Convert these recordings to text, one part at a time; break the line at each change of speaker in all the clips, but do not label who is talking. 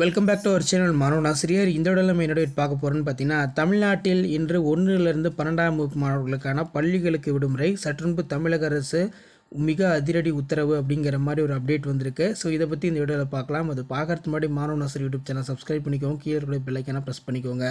Welcome back to our channel மாணவன் ஆசிரியர் இந்த விட நம்ம என்னோட பார்க்க போகிறோன்னு பார்த்தீங்கன்னா தமிழ்நாட்டில் இன்று ஒன்றிலிருந்து பன்னெண்டாம் வகுப்பு மாணவர்களுக்கான பள்ளிகளுக்கு விடுமுறை சற்றுன்பு தமிழக அரசு மிக அதிரடி உத்தரவு அப்படிங்கிற மாதிரி ஒரு அப்டேட் வந்திருக்கு. ஸோ இதை பற்றி இந்த வீடியோவில் பார்க்கலாம். அது பார்க்கறதுக்கு முன்னாடி மாணவன் ஆசிரியர் யூடியூப் சேனல் சப்ஸ்கிரைப் பண்ணிக்கோங்க. கீழே இருக்கிற பெல்லைக்கான ப்ரெஸ் பண்ணிக்கோங்க.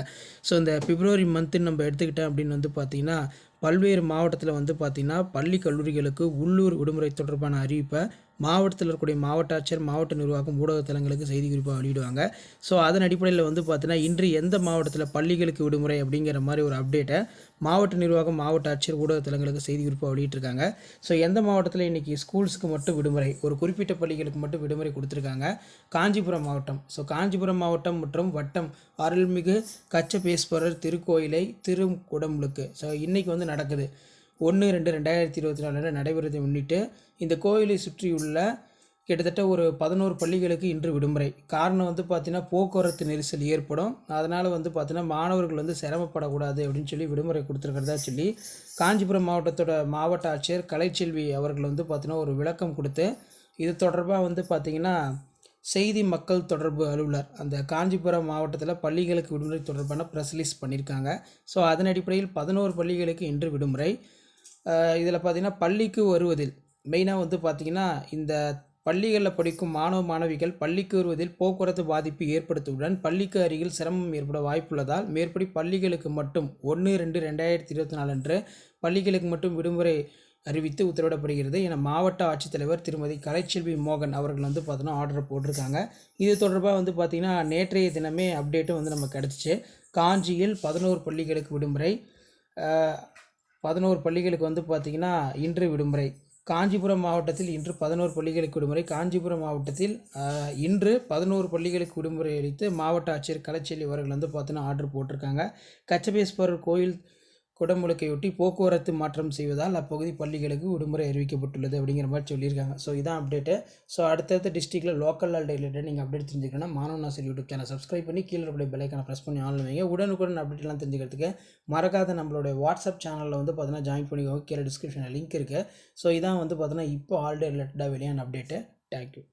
ஸோ இந்த பிப்ரவரி மந்த்து நம்ம எடுத்துக்கிட்டேன் அப்படின்னு வந்து பார்த்திங்கன்னா பல்வேறு மாவட்டத்தில் வந்து பார்த்திங்கன்னா பள்ளி கல்லூரிகளுக்கு உள்ளூர் விடுமுறை தொடர்பான அறிவிப்பை மாவட்டத்தில் இருக்கக்கூடிய மாவட்ட ஆட்சியர் மாவட்ட நிர்வாகம் ஊடகத்தலங்களுக்கு செய்தி குறிப்பாக வெளியிடுவாங்க. ஸோ அதன் அடிப்படையில் வந்து பார்த்தீங்கன்னா இன்று எந்த மாவட்டத்தில் பள்ளிகளுக்கு விடுமுறை அப்படிங்கிற மாதிரி ஒரு அப்டேட்டை மாவட்ட நிர்வாகம் மாவட்ட ஆட்சியர் ஊடகத்தலங்களுக்கு செய்தி குறிப்பாக வெளியிட்டிருக்காங்க. ஸோ எந்த மாவட்டத்தில் இன்றைக்கி ஸ்கூல்ஸுக்கு மட்டும் விடுமுறை ஒரு குறிப்பிட்ட பள்ளிகளுக்கு மட்டும் விடுமுறை கொடுத்துருக்காங்க? காஞ்சிபுரம் மாவட்டம். ஸோ காஞ்சிபுரம் மாவட்டம் மற்றும் வட்டம் அருள்மிகு கச்சபேஸ்வரர் திருக்கோயிலை திருக்குடமுழுக்கு. ஸோ இன்றைக்கி வந்து நடக்குது. ஒன்று ரெண்டு ரெண்டாயிரத்தி இருபத்தி நாலு நடைபெறதை முன்னிட்டு இந்த கோயிலை சுற்றியுள்ள கிட்டத்தட்ட ஒரு பதினோரு பள்ளிகளுக்கு இன்று விடுமுறை. காரணம் வந்து பார்த்திங்கன்னா போக்குவரத்து நெரிசல் ஏற்படும். அதனால் வந்து பார்த்திங்கன்னா மாணவர்கள் வந்து சிரமப்படக்கூடாது அப்படின்னு சொல்லி விடுமுறை கொடுத்துருக்கிறதா சொல்லி காஞ்சிபுரம் மாவட்டத்தோட மாவட்ட ஆட்சியர் கலைச்செல்வி அவர்கள் வந்து பார்த்திங்கன்னா ஒரு விளக்கம் கொடுத்து இது தொடர்பாக வந்து பார்த்திங்கன்னா செய்தி மக்கள் தொடர்பு அலுவலர். அந்த காஞ்சிபுரம் மாவட்டத்தில் பள்ளிகளுக்கு விடுமுறை தொடர்பான ப்ரெஸ் ரிலீஸ் பண்ணியிருக்காங்க ஸோ அதன் அடிப்படையில் பதினோரு பள்ளிகளுக்கு இன்று விடுமுறை. இதில் பார்த்திங்கன்னா பள்ளிக்கு வருவதில் மெயினாக வந்து பார்த்திங்கன்னா இந்த பள்ளிகளில் படிக்கும் மாணவ மாணவிகள் பள்ளிக்கு வருவதில் போக்குவரத்து பாதிப்பு ஏற்படுத்தியுடன் பள்ளிக்கு அருகில் சிரமம் ஏற்பட வாய்ப்புள்ளதால் மேற்படி பள்ளிகளுக்கு மட்டும் ஒன்று ரெண்டு ரெண்டாயிரத்தி இருபத்தி நாலு அன்று பள்ளிகளுக்கு மட்டும் விடுமுறை அறிவித்து உத்தரவிடப்படுகிறது. என மாவட்ட ஆட்சித்தலைவர் திருமதி கலைச்செல்வி மோகன் அவர்கள் வந்து பார்த்தோன்னா ஆர்டர் போட்டிருக்காங்க. இது தொடர்பாக வந்து பார்த்திங்கன்னா நேற்றைய தினமே அப்டேட்டும் வந்து நமக்கு கிடச்சிச்சு. காஞ்சியில் பதினோரு பள்ளிகளுக்கு விடுமுறை. பதினோரு பள்ளிகளுக்கு வந்து பார்த்திங்கன்னா இன்று விடுமுறை. காஞ்சிபுரம் மாவட்டத்தில் இன்று பதினோரு பள்ளிகளுக்கு விடுமுறை. காஞ்சிபுரம் மாவட்டத்தில் இன்று பதினோரு பள்ளிகளுக்கு விடுமுறை அளித்து மாவட்ட ஆட்சியர் கலைச்செல்வி அவர்கள் வந்து பார்த்தோன்னா ஆர்டர் போட்டிருக்காங்க. கச்சபேஸ்வரர் கோயில் குடமுழுக்கையொட்டி போக்குவரத்து மாற்றம் செய்வதால் அப்பகுதி பள்ளிகளுக்கு விடுமுறை அறிவிக்கப்பட்டுள்ளது அப்படிங்கிற மாதிரி சொல்லியிருக்காங்க. ஸோ இதான் அப்டேட்டு ஸோ அடுத்தடுத்த டிஸ்ட்ரிக்டில் லோக்கல் ஆல் ரிலேட்டட் நீங்கள் அப்டேட் தெரிஞ்சுக்கணும்னா மாணவ ஆசிரியர் யூடியூப் சேனல் சப்ஸ்கிரைப் பண்ணி கீழே இருக்கிற பெல்லைக்கான ப்ரெஸ் பண்ணி ஆன்லைன் வைங்க. உடனுக்குடன் அப்டேட்லாம் தெரிஞ்சுக்கிறதுக்கு மறக்காத நம்மளுடைய வாட்ஸ்அப் சேனலில் வந்து பார்த்தீங்கன்னா ஜாயின் பண்ணிக்கோங்க. கீழே டிஸ்கிரிப்ஷனில் லிங்க் இருக்குது ஸோ இதான் வந்து பார்த்தீங்கன்னா இப்போ ஆல்டே ரிலேட்டடாக வெளியான அப்டேட்டு தேங்க்யூ